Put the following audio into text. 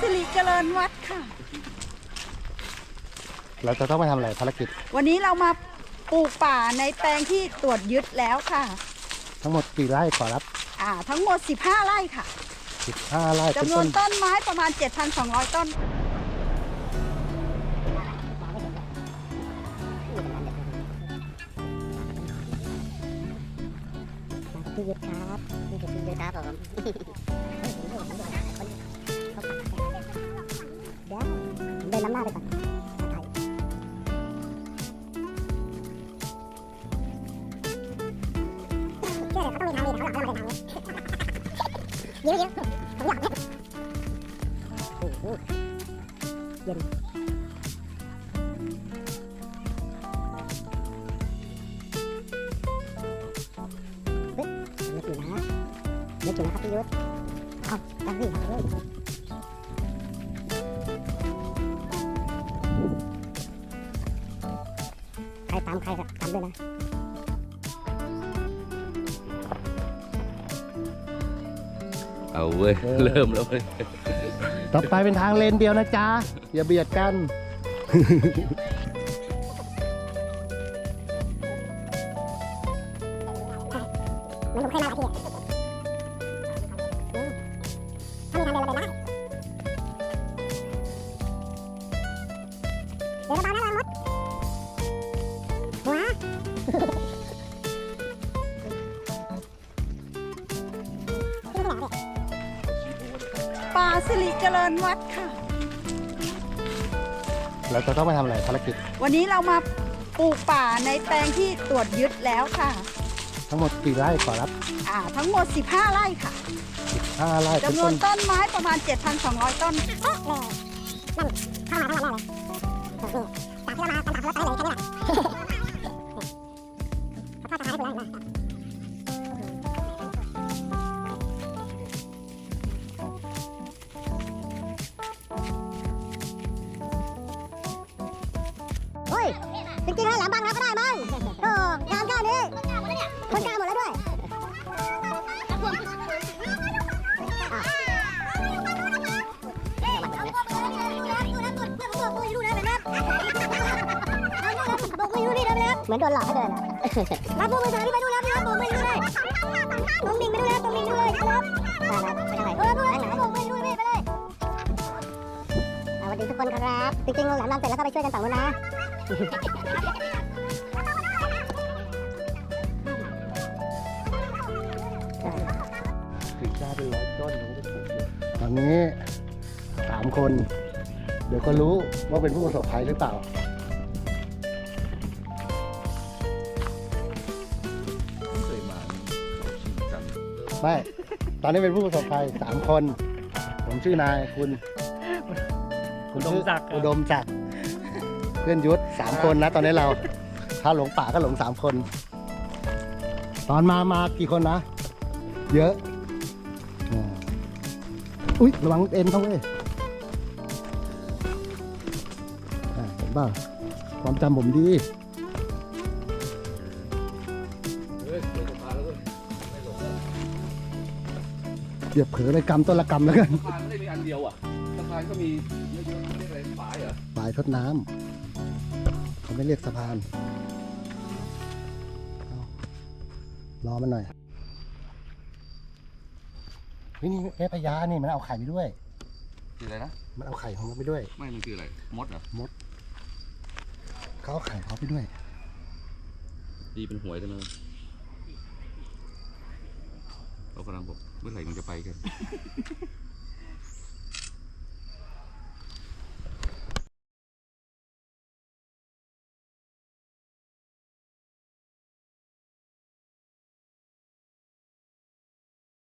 สิริเจริญวัดค่ะ เราจะต้องไปทำอะไรภารกิจวันนี้เรามาปลูกป่าในแปลงที่ตรวจยึดแล้วค่ะ ทั้งหมดกี่ไร่ขอรับอ่าทั้งหมด 15 ไร่ค่ะ15ไร่เป็นจำนวต้นนต้นไม้ประมาณ 7,200 ต้น พี่ยุทธครับนี่คือพี่ยุทธครับผม เดี๋ยวเดินน้ำหน้าไปก่อนเชื่อเใครตามใครครับตามด้วยนะเอาเว้ย เริ่มแล้วเว้ยต่อไปเป็นทางเลนเดียวนะจ๊ะ อย่าเบียดกัน มันผมเคยมาหลายทีอะอืมถ้ามีทางเดินเราเดินได้เดินเบาๆนะ ป่าสิริเจริญวัดค่ะเราจะต้องไปทำอะไรภารกิจวันนี้เรามาปลูกป่าในแปลงที่ตรวจยึดแล้วค่ะทั้งหมดกี่ไร่ขอรับอ่าทั้งหมด 15 ไร่ค่ะ15ไร่เป็นจำนวต้นนต้นไม้ประมาณ 7,200 ต้นเอ๊ะเลยนั่นเข้ามาทั้งวันแรกเลยโอ้โหจากที่เรามากันดับรถไปเลยแค่นี้แหละ โอ้ย จริงๆแล้แหลมบางเราก็ได้มั้งโอ้งานแค่นี้คนกลางหมดแล้วด้วยเหมือนโดนหลอกให้เดินอะรับมือมือสารพี่ไปดูแล้วพี่ครับบอกมือดูเลยตรงดิ่งไปดูแล้วตรงดิ่งดูเลยครับไปทางไหนเออดูเลยบอกมือดูเลยไปเลยสวัสดีทุกคนครับ จริงๆหลมบางเสร็จแล้วก็ไปช่วยกันฝั่งนู้นนะ ถึงได้เป็นร้อยต้นเขาจะปลูกเยอะตอนนี้สามคน เดี๋ยวก็รู้ว่าเป็นผู้ประสบภัยหรือเปล่าเคยมาเขาชิงกันไม่ ตอนนี้เป็นผู้ประสบภัยสามคน ผมชื่อนายคุณ คุณชื่ออุดมศักดิ์ครับ อุดมจักรเพื่อนยุทธสามคนนะตอนนี้เรา ถ้าหลงป่าก็หลงสามคน ตอนมามากี่คนนะ เยอะอ่าอุ้ยระวังเอ็นเขาเว้ยอ่าเห็นป่ะความจำผมดีเฮ้ยเดี๋ยวจะพาแล้วเว้ยเดี๋ยวเผลอเลยกำต้นละกำแล้วกัน สะพานไม่ได้มีอันเดียวอะสะพานก็มีเยอะๆไม่ได้อะไรฝายเหรอ ปลายทดน้ำเขา ไม่เรียกสะพานเอารอมันหน่อยเฮ้ยนี่แม่พญานี่มันเอาไข่ไปด้วย คืออะไรนะ มันเอาไข่ของมันไปด้วย ไม่มันคืออะไร มดเหรอเขาเอาไข่เขาไปด้วย ดีเป็นหวยจังเลยเขากำลังบอกเมื่อไหร่มันจะไปกัน